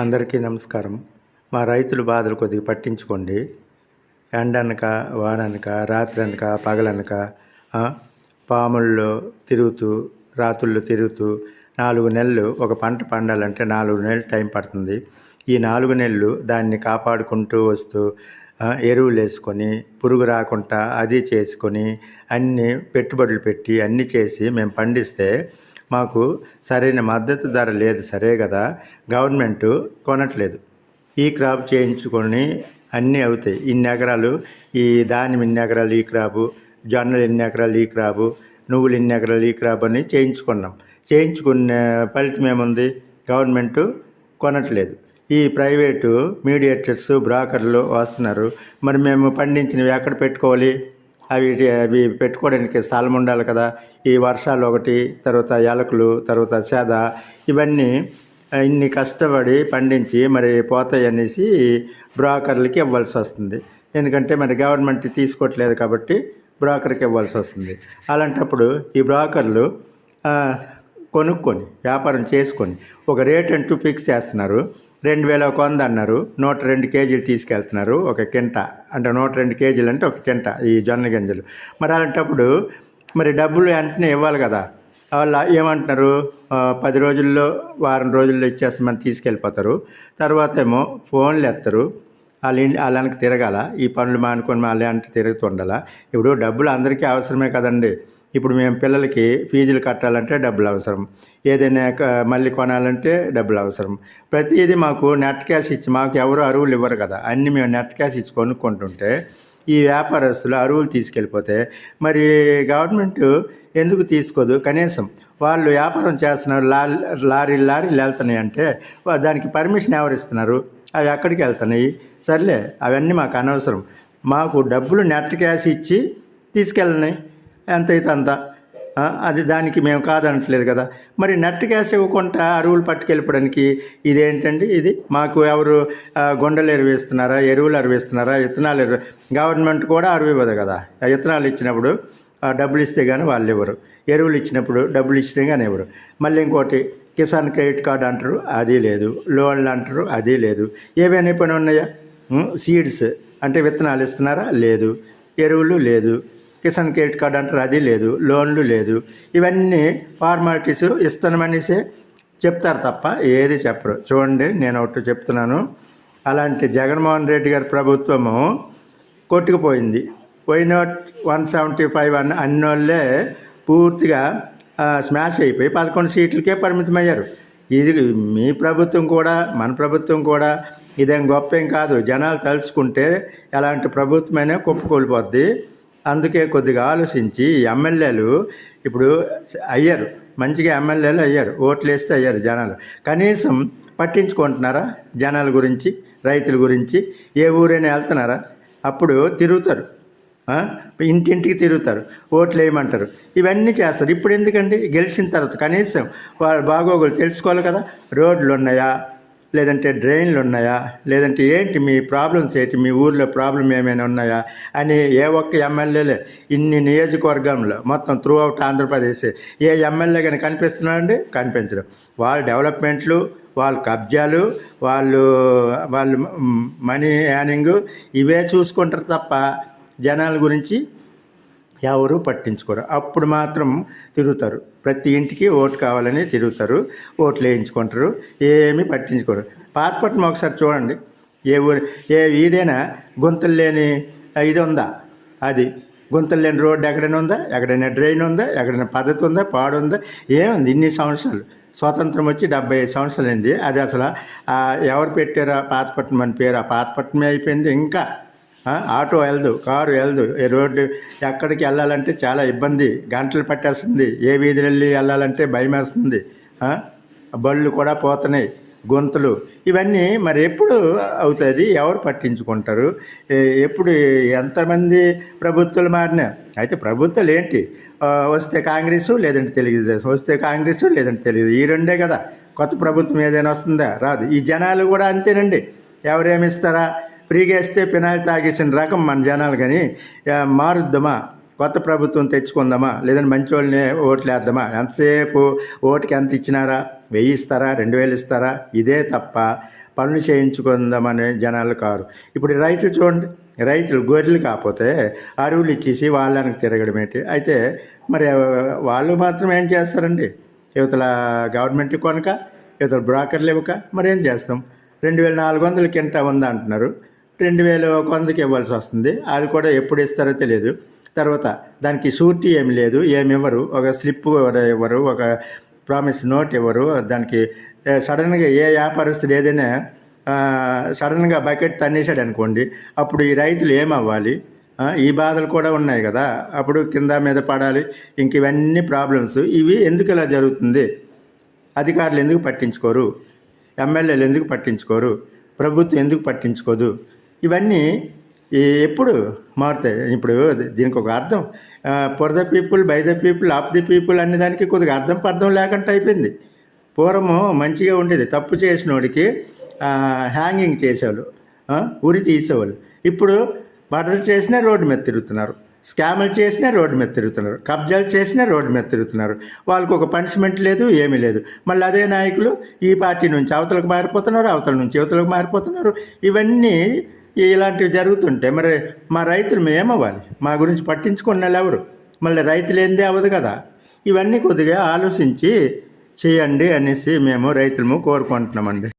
అందరికీ నమస్కారం. మా రైతుల బాధలు కొద్దిగా పట్టించుకోండి. ఎండనక వాననక రాత్రి పగలనక పాముల్లో తిరుగుతూ రాత్రుల్లో తిరుగుతూ నాలుగు నెలలు ఒక పంట పండాలంటే నాలుగు నెలలు టైం పడుతుంది. ఈ నాలుగు నెలలు దాన్ని కాపాడుకుంటూ వస్తూ ఎరువులు వేసుకొని పురుగు రాకుండా అది చేసుకొని అన్ని పెట్టుబడులు పెట్టి అన్నీ చేసి మేము పండిస్తే మాకు సరైన మద్దతు ధర లేదు సరే కదా? గవర్నమెంట్ కొనట్లేదు. ఈ క్రాప్ చేయించుకొని అన్నీ అవుతాయి. ఇన్ని ఎకరాలు ఈ ధాన్యం ఇన్ని ఎకరాలు ఈ క్రాపు జొన్నలు ఎన్ని ఎకరాలు ఈ క్రాపు నువ్వులు ఇన్ని ఎకరాలు ఈ క్రాప్ అని చేయించుకున్నాం. చేయించుకునే ఫలితం ఏముంది? గవర్నమెంట్ కొనట్లేదు. ఈ ప్రైవేటు మీడియేటర్స్ బ్రోకర్లు వస్తున్నారు. మరి మేము పండించినవి ఎక్కడ పెట్టుకోవాలి? అవి అవి పెట్టుకోవడానికి స్థలం ఉండాలి కదా. ఈ వర్షాలు ఒకటి తర్వాత ఎలకలు తర్వాత చేద ఇవన్నీ ఇన్ని కష్టపడి పండించి మరి పోతాయి అనేసి బ్రోకర్లకి ఇవ్వాల్సి వస్తుంది. ఎందుకంటే మరి గవర్నమెంట్ తీసుకోవట్లేదు కాబట్టి బ్రోకర్కి ఇవ్వాల్సి వస్తుంది. అలాంటప్పుడు ఈ బ్రోకర్లు కొనుక్కొని వ్యాపారం చేసుకొని ఒక రేట్ అంటూ ఫిక్స్ చేస్తున్నారు. రెండు వేల ఒక వంద అన్నారు. నూట రెండు కేజీలు తీసుకెళ్తున్నారు ఒక కింట. అంటే నూట రెండు కేజీలు అంటే ఒక కింట ఈ జొన్న గింజలు. మరి అలాంటప్పుడు మరి డబ్బులు వెంటనే ఇవ్వాలి కదా. వాళ్ళు ఏమంటున్నారు? పది రోజుల్లో వారం రోజుల్లో ఇచ్చేస్తామని తీసుకెళ్ళిపోతారు. తర్వాత ఏమో ఫోన్లు ఎత్తారు. వాళ్ళు వాళ్ళ వెనక తిరగాల. ఈ పనులు మానుకొని వాళ్ళ వెంట తిరుగుతుండాల ఇప్పుడు డబ్బులు అందరికీ అవసరమే కదండి. ఇప్పుడు మేము పిల్లలకి ఫీజులు కట్టాలంటే డబ్బులు అవసరం. ఏదైనా క- మళ్ళీ కొనాలంటే డబ్బులు అవసరం. ప్రతిదీ మాకు నెట్ క్యాష్ ఇచ్చి మాకు ఎవరు అరువులు ఇవ్వరు కదా. అన్నీ మేము నెట్ క్యాష్ ఇచ్చి కొనుక్కుంటుంటే ఈ వ్యాపారస్తులు అరువులు తీసుకెళ్ళిపోతే మరి గవర్నమెంట్ ఎందుకు తీసుకోదు? కనీసం వాళ్ళు వ్యాపారం చేస్తున్నారు లారీ లారీలు లారీలు వెళ్తున్నాయి అంటే దానికి పర్మిషన్ ఎవరు ఇస్తున్నారు? అవి ఎక్కడికి వెళ్తున్నాయి? సర్లే అవన్నీ మాకు అనవసరం. మాకు డబ్బులు నెట్ క్యాష్ ఇచ్చి తీసుకెళ్ళినాయి ఎంత అయితే అంత అది దానికి మేము కాదనట్లేదు కదా. మరి నెట్ గ్యాస్ ఇవ్వకుండా అరువులు పట్టుకెళ్ళిపోవడానికి ఇదేంటండి ఇది? మాకు ఎవరు గొండలు ఎరువేస్తున్నారా? ఎరువులు అరివేస్తున్నారా? విత్తనాలు ఎరువు గవర్నమెంట్ కూడా అరువు ఇవ్వదు కదా విత్తనాలు ఇచ్చినప్పుడు డబ్బులు ఇస్తే కానీ వాళ్ళు ఇవ్వరు. ఎరువులు ఇచ్చినప్పుడు డబ్బులు ఇచ్చినా కానీ ఇవ్వరు. మళ్ళీ ఇంకోటి కిసాన్ క్రెడిట్ కార్డు అంటారు అది లేదు. లోన్లు అంటారు అది లేదు. ఏవైనా పని ఉన్నాయా? సీడ్స్ అంటే విత్తనాలు ఇస్తున్నారా? లేదు. ఎరువులు లేదు. కిసాన్ క్రెడిట్ కార్డు అంటారు అది లేదు లోన్లు లేదు. ఇవన్నీ ఫార్మాలిటీస్ ఇస్తానమనేసి చెప్తారు తప్ప ఏది చెప్పరు. చూడండి నేను ఒకటి చెప్తున్నాను. అలాంటి జగన్మోహన్ రెడ్డి గారి ప్రభుత్వము కొట్టుకుపోయింది. పోయిన వన్ సెవెంటీ ఫైవ్ అన్న అన్నోళ్ళే పూర్తిగా స్మాష్ అయిపోయి పదకొండు సీట్లకే పరిమితమయ్యారు. ఇది మీ ప్రభుత్వం కూడా మన ప్రభుత్వం కూడా ఇదేం గొప్ప ఏం కాదు. జనాలు తలుచుకుంటే ఎలాంటి ప్రభుత్వమైనా కుప్పకూలిపోద్ది. అందుకే కొద్దిగా ఆలోచించి ఈ ఎమ్మెల్యేలు ఇప్పుడు అయ్యారు. మంచిగా ఎమ్మెల్యేలు అయ్యారు. ఓట్లు వేస్తే అయ్యారు జనాలు. కనీసం పట్టించుకుంటున్నారా జనాల గురించి రైతుల గురించి? ఏ ఊరైనా వెళ్తున్నారా? అప్పుడు తిరుగుతారు. ఇంటింటికి తిరుగుతారు. ఓట్లు వేయమంటారు. ఇవన్నీ చేస్తారు. ఇప్పుడు ఎందుకండి? గెలిచిన తర్వాత కనీసం వాళ్ళ బాగోగులు తెలుసుకోవాలి కదా. రోడ్లు ఉన్నాయా? లేదంటే డ్రైన్లు ఉన్నాయా? లేదంటే ఏంటి మీ ప్రాబ్లమ్స్ ఏంటి? మీ ఊర్లో ప్రాబ్లం ఏమైనా ఉన్నాయా? అని ఏ ఒక్క ఎమ్మెల్యేలే ఇన్ని నియోజకవర్గంలో మొత్తం త్రూ అవుట్ ఆంధ్రప్రదేశ్ ఏ ఎమ్మెల్యే కానీ కనిపిస్తున్నారండి? కనిపించడం వాళ్ళ డెవలప్మెంట్లు వాళ్ళ కబ్జాలు వాళ్ళు వాళ్ళు మనీ యానింగ్ ఇవే చూసుకుంటారు తప్ప జనాల గురించి ఎవరు పట్టించుకోరు. అప్పుడు మాత్రం తిరుగుతారు. ప్రతి ఇంటికి ఓటు కావాలని తిరుగుతారు. ఓట్లు వేయించుకుంటారు. ఏమీ పట్టించుకోరు. పాతపట్నం ఒకసారి చూడండి. ఏ ఊరు ఏ ఇదైనా? గుంతలు లేని ఇది ఉందా? అది. గుంతలు లేని రోడ్డు ఎక్కడైనా ఉందా? ఎక్కడైనా డ్రైన్ ఉందా? ఎక్కడైనా పద్ధతి ఉందా? పాడు ఉందా? ఏముంది? ఇన్ని సంవత్సరాలు. స్వాతంత్రం వచ్చి డెబ్బై ఐదు సంవత్సరాలు అయింది. అది అసలు ఎవరు పెట్టారు ఆ పాతపట్నం అని పేరు? ఆ పాతపట్నమే అయిపోయింది. ఇంకా ఆటో వెళ్దు కారు వెళ్దు రోడ్డు ఎక్కడికి వెళ్ళాలంటే చాలా ఇబ్బంది. గంటలు పట్టేస్తుంది. ఏ వీధిలో వెళ్ళి వెళ్ళాలంటే భయం వేస్తుంది బళ్ళు కూడా పోతున్నాయి గొంతులు. ఇవన్నీ మరి ఎప్పుడు అవుతుంది ఎవరు పట్టించుకుంటారు? ఎప్పుడు ఎంతమంది ప్రభుత్వాలు మారినా? అయితే ప్రభుత్వాలు ఏంటి? వస్తే కాంగ్రెస్ లేదంటే తెలుగుదేశం. వస్తే కాంగ్రెస్ లేదంటే తెలుగు ఈ రెండే కదా. కొత్త ప్రభుత్వం ఏదైనా వస్తుందా? రాదు. ఈ జనాలు కూడా అంతేనండి. ఎవరేమిస్తారా ఫ్రీగా ఇస్తే పినాయిల్ తాగేసిన రకం మన జనాలు కానీ మారుద్దామా? కొత్త ప్రభుత్వం తెచ్చుకుందామా? లేదంటే మంచి వాళ్ళని ఓట్లు వేద్దామా ఎంతసేపు ఓటుకి ఎంత ఇచ్చినారా? వెయ్యి ఇస్తారా? రెండు వేలు ఇస్తారా? ఇదే తప్ప పనులు చేయించుకుందామనే జనాలు కారు. ఇప్పుడు రైతులు చూడండి రైతులు గొర్రెలు కాకపోతే అరువులు ఇచ్చేసి వాళ్ళనికి తిరగడం ఏంటి? అయితే మరి వాళ్ళు మాత్రం ఏం చేస్తారండి? యువతల గవర్నమెంట్ కొనక యువతల బ్రోకర్లు ఇవ్వక మరి ఏం చేస్తాం? రెండు వేల నాలుగు వందల కింట ఉందా అంటున్నారు రెండు వేలు ఒక ఇవ్వాల్సి వస్తుంది. అది కూడా ఎప్పుడు ఇస్తారో తెలియదు. తర్వాత దానికి షూరిటీ ఏమి లేదు. ఏమి ఇవ్వరు. ఒక స్లిప్ ఇవ్వరు. ఒక ప్రామిస్ నోట్ ఇవ్వరు. దానికి సడన్గా ఏ వ్యాపారస్తుడు ఏదైనా సడన్గా బకెట్ తన్నేశాడు అనుకోండి అప్పుడు ఈ రైతులు ఏమవ్వాలి ఈ బాధలు కూడా ఉన్నాయి కదా. అప్పుడు కింద మీద పడాలి. ఇంక ఇవన్నీ ప్రాబ్లమ్స్. ఇవి ఎందుకు ఇలా జరుగుతుంది? అధికారులు ఎందుకు పట్టించుకోరు? ఎమ్మెల్యేలు ఎందుకు పట్టించుకోరు? ప్రభుత్వం ఎందుకు పట్టించుకోదు? ఇవన్నీ ఈ ఎప్పుడు మారుతాయి. ఇప్పుడు దీనికి ఒక అర్థం for the people by the people of the people అనే దానికి కొద్దిగా అర్థం పర్థం లేకుండా అయిపోయింది. పూర్వము మంచిగా ఉండేది. తప్పు చేసినోడికి హ్యాంగింగ్ చేసేవాళ్ళు ఉరి తీసేవాళ్ళు. ఇప్పుడు మర్డర్ చేసినా రోడ్డు మీద తిరుగుతున్నారు. స్కామ్లు చేసినా రోడ్డు మీద తిరుగుతున్నారు. కబ్జాలు చేసినా రోడ్డు మీద తిరుగుతున్నారు. వాళ్ళకు ఒక పనిష్మెంట్ లేదు ఏమీ లేదు. మళ్ళీ అదే నాయకులు ఈ పార్టీ నుంచి అవతలకు మారిపోతున్నారు అవతల నుంచి యువతలకు మారిపోతున్నారు. ఇవన్నీ ఇలాంటివి జరుగుతుంటే మరి మా రైతులు మేమవ్వాలి. మా గురించి పట్టించుకున్న వాళ్ళు ఎవరు? మళ్ళీ రైతులు ఏందే అవ్వదు కదా. ఇవన్నీ కొద్దిగా ఆలోచించి చేయండి అనేసి మేము రైతులము కోరుకుంటున్నామండి.